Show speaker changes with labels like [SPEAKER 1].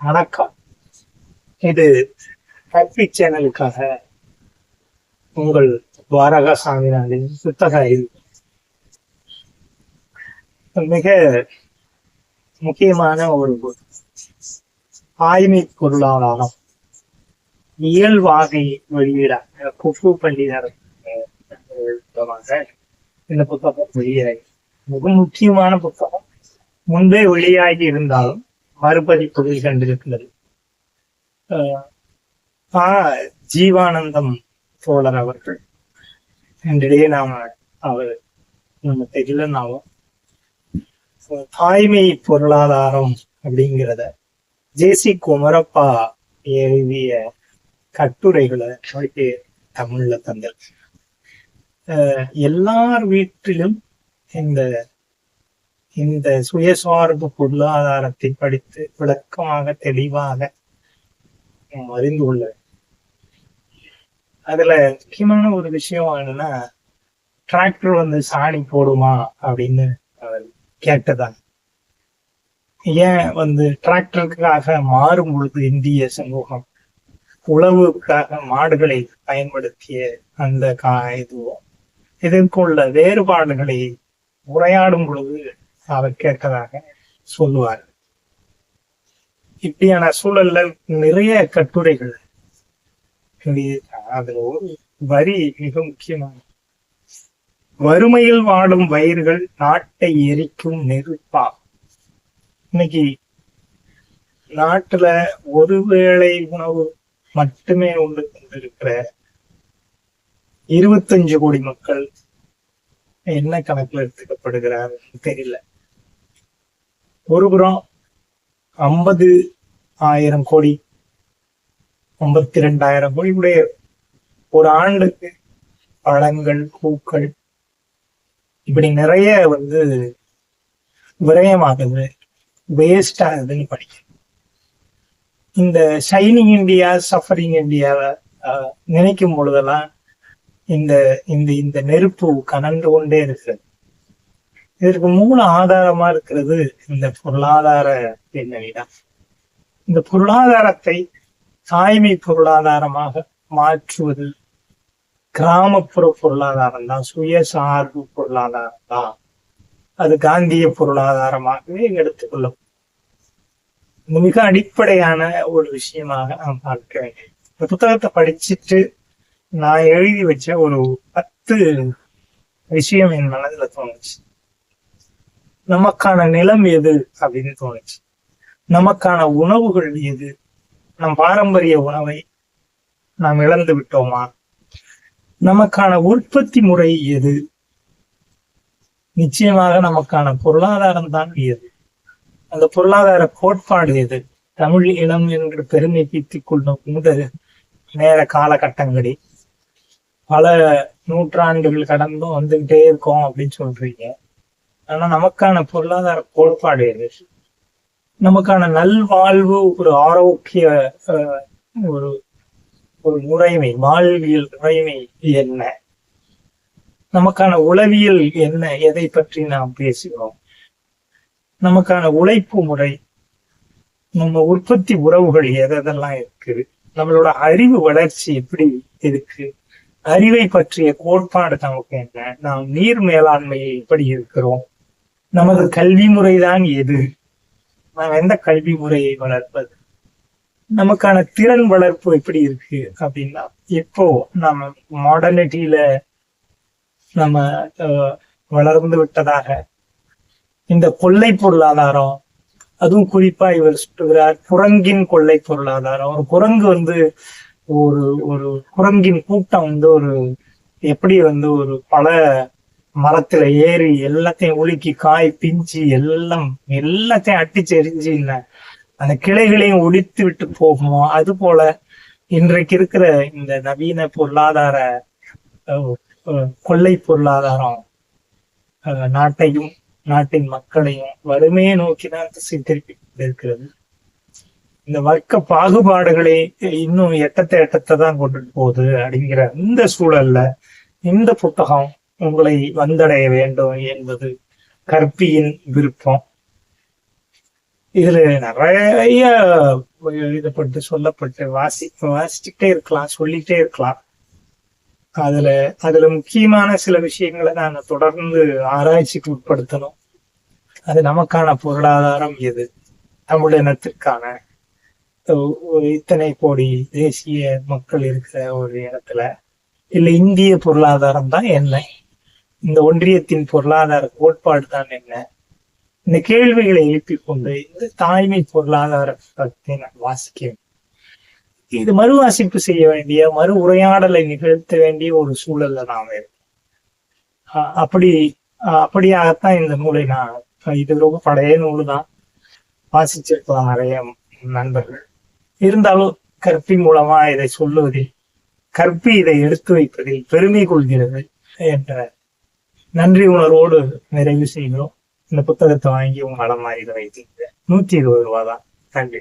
[SPEAKER 1] வணக்கம். இது ஹாப்பி சேனலுக்காக உங்கள் துவாரகா சாமிநாதன் புத்தக மிக முக்கியமான ஒரு ஆய்மை பொருளாதாரம் இயல்வாகை வெளியீடாக குப்பு பண்டிதர் இந்த புத்தகம் வெளியாகி மிக முக்கியமான புத்தகம். முன்பே வெளியாகி இருந்தாலும் மறுபதிப்பு கண்டிருக்கிறது. ஆஹ் ஆ ஜீவானந்தம் தோழர் அவர்கள். இன்றைய நாம அவர் நம்ம தெரியலனாலும் தாய்மை பொருளாதாரம் அப்படிங்கிறத ஜேசி குமரப்பா எழுதிய கட்டுரைகளை அவருக்கு தமிழ்ல தந்திருக்கு ஆஹ் எல்லார் வீட்டிலும் இந்த இந்த சுயசார்பு பொருளாதாரத்தை படித்து விளக்கமாக தெளிவாக அறிந்து கொள்ள அதுல முக்கியமான ஒரு விஷயம் என்னன்னா டிராக்டர் வந்து சாணி போடுமா அப்படின்னு அவர் கேட்டதான் ஏன் வந்து டிராக்டருக்காக மாறும் பொழுது இந்திய சமூகம் உழவுக்காக மாடுகளை பயன்படுத்திய அந்த கா இதுவும் இதற்குள்ள வேறுபாடுகளை உரையாடும் பொழுது அவர் கேட்டதாக சொல்லுவார். இப்படியான சூழல்ல நிறைய கட்டுரைகள். அதுல ஒரு வரி மிக முக்கியமான வறுமையில் வாடும் வயிர்கள் நாட்டை எரிக்கும் நெருப்பா? இன்னைக்கு நாட்டுல ஒருவேளை உணவு மட்டுமே உண்டு கொண்டிருக்கிற இருபத்தஞ்சு கோடி மக்கள் என்ன கணக்குல எடுத்துக்கப்படுகிறார் தெரியல. ஒருபுறம் ஐம்பது ஆயிரம் கோடி ஐம்பத்தி ரெண்டாயிரம் கோடி உடைய ஒரு ஆண்டுக்கு பழங்கள் பூக்கள் இப்படி நிறைய வந்து விரயமாகுது வேஸ்ட் ஆகுதுன்னு படிக்கிறேன். இந்த ஷைனிங் இந்தியா சஃபரிங் இந்தியாவை ஆஹ், நினைக்கும் பொழுதெல்லாம் இந்த இந்த இந்த நெருப்பு கனன்று கொண்டே இருக்கிறது. இதற்கு மூல ஆதாரமா இருக்கிறது இந்த பொருளாதார பின்னணிதான். இந்த பொருளாதாரத்தை தாய்மை பொருளாதாரமாக மாற்றுவது கிராமப்புற பொருளாதாரம் தான் சுயசார்பு பொருளாதாரம் தான் அது காந்திய பொருளாதாரமாகவே எடுத்துக்கொள்ளும். மிக அடிப்படையான ஒரு விஷயமாக நான் பார்க்க வேண்டும். இந்த புத்தகத்தை படிச்சுட்டு நான் எழுதி வச்ச ஒரு பத்து விஷயம் என் மனதுல தோணுச்சு. நமக்கான நிலம் எது அப்படின்னு தோணுச்சு. நமக்கான உணவுகள் எது? நம் பாரம்பரிய உணவை நாம் இழந்து விட்டோமா? நமக்கான உற்பத்தி முறை எது? நிச்சயமாக நமக்கான பொருளாதாரம் தான் எது? அந்த பொருளாதார கோட்பாடு எது? தமிழ் இனம் என்று பெருமை பீத்திக் கொள்ளும் இந்த நேர காலகட்டங்களில் பல நூற்றாண்டுகள் கடந்தும் வந்துகிட்டே இருக்கோம் அப்படின்னு சொல்றீங்க. ஆனா நமக்கான பொருளாதார கோட்பாடு எது? நமக்கான நல்வாழ்வு ஒரு ஆரோக்கிய அஹ், ஒரு ஒரு முறைமை வாழ்வியல் முறைமை என்ன? நமக்கான உளவியல் என்ன? எதை பற்றி நாம் பேசுகிறோம்? நமக்கான உழைப்பு முறை நம்ம உற்பத்தி உறவுகள் எதெல்லாம் இருக்குது? நம்மளோட அறிவு வளர்ச்சி எப்படி இருக்கு? அறிவை பற்றிய கோட்பாடு நமக்கு என்ன? நாம் நீர் மேலாண்மையை எப்படி இருக்கிறோம்? நமது கல்வி முறைதான் எது? நாம் எந்த கல்வி முறையை வளர்ப்பது? நமக்கான திறன் வளர்ப்பு எப்படி இருக்கு அப்படின்னா இப்போ நம்ம மாடர்னிட்டியில நம்ம அஹ், வளர்ந்து விட்டதாக இந்த கொள்ளை பொருளாதாரம் அதுவும் குறிப்பா இவர் சொல்கிறார் குரங்கின் கொள்ளை பொருளாதாரம். ஒரு குரங்கு வந்து ஒரு ஒரு குரங்கின் கூட்டம் வந்து ஒரு எப்படி வந்து ஒரு பல மரத்துல ஏறி எல்லாத்தையும் உலுக்கி காய் பிஞ்சு எல்லாம் எல்லாத்தையும் அட்டிச்சு எரிஞ்சு அந்த கிளைகளையும் ஒடித்து விட்டு போகுமோ? அது போல இன்றைக்கு இருக்கிற இந்த நவீன பொருளாதார கொள்ளை பொருளாதாரம் அஹ், நாட்டையும் நாட்டின் மக்களையும் வறுமையை நோக்கிதான் திசை திருப்பி இந்த வர்க்க பாகுபாடுகளை இன்னும் எட்டத்தை எட்டத்தை தான் கொண்டுட்டு போகுது அப்படிங்கிற இந்த சூழல்ல இந்த புத்தகம் உங்களை வந்தடைய வேண்டும் என்பது கற்பியின் விருப்பம். இதுல நிறைய எழுதப்பட்டு சொல்லப்பட்டு வாசி வாசிச்சுட்டே இருக்கலாம் சொல்லிட்டே இருக்கலாம். அதுல அதுல முக்கியமான சில விஷயங்களை நாங்க தொடர்ந்து ஆராய்ச்சிக்கு உட்படுத்தணும். அது நமக்கான பொருளாதாரம் எது? தமிழினத்திற்கான இனத்திற்கான. இத்தனை கோடி தேசிய மக்கள் இருக்கிற ஒரு இடத்துல. இல்ல இந்திய பொருளாதாரம் தான் என்ன? இந்த ஒன்றியத்தின் பொருளாதார கோட்பாடு தான் என்ன? இந்த கேள்விகளை எழுப்பிக் கொண்டு இந்த தாய்மை பொருளாதார பற்றி நான் வாசிக்கிறேன் இது மறுவாசிப்பு செய்ய வேண்டிய மறு உரையாடலை நிகழ்த்த வேண்டிய ஒரு சூழல்ல நாம் இருக்கோம். அப்படி அஹ் அப்படியாகத்தான் இந்த நூலை நான் இது ரொம்ப பழைய நூல் தான் வாசிச்சிருக்கலாம் நிறைய நண்பர்கள். இருந்தாலும் கற்பி மூலமா இதை சொல்லுவதில் கற்பி இதை எடுத்து வைப்பதில் பெருமை கொள்கிறது என்ற நன்றி உணர்வோடு நிறைவு செய்கிறோம். இந்த புத்தகத்தை வாங்கி உங்க அலமாரியில வைத்தீங்க நூத்தி இருபது ரூபா தான் நன்றி.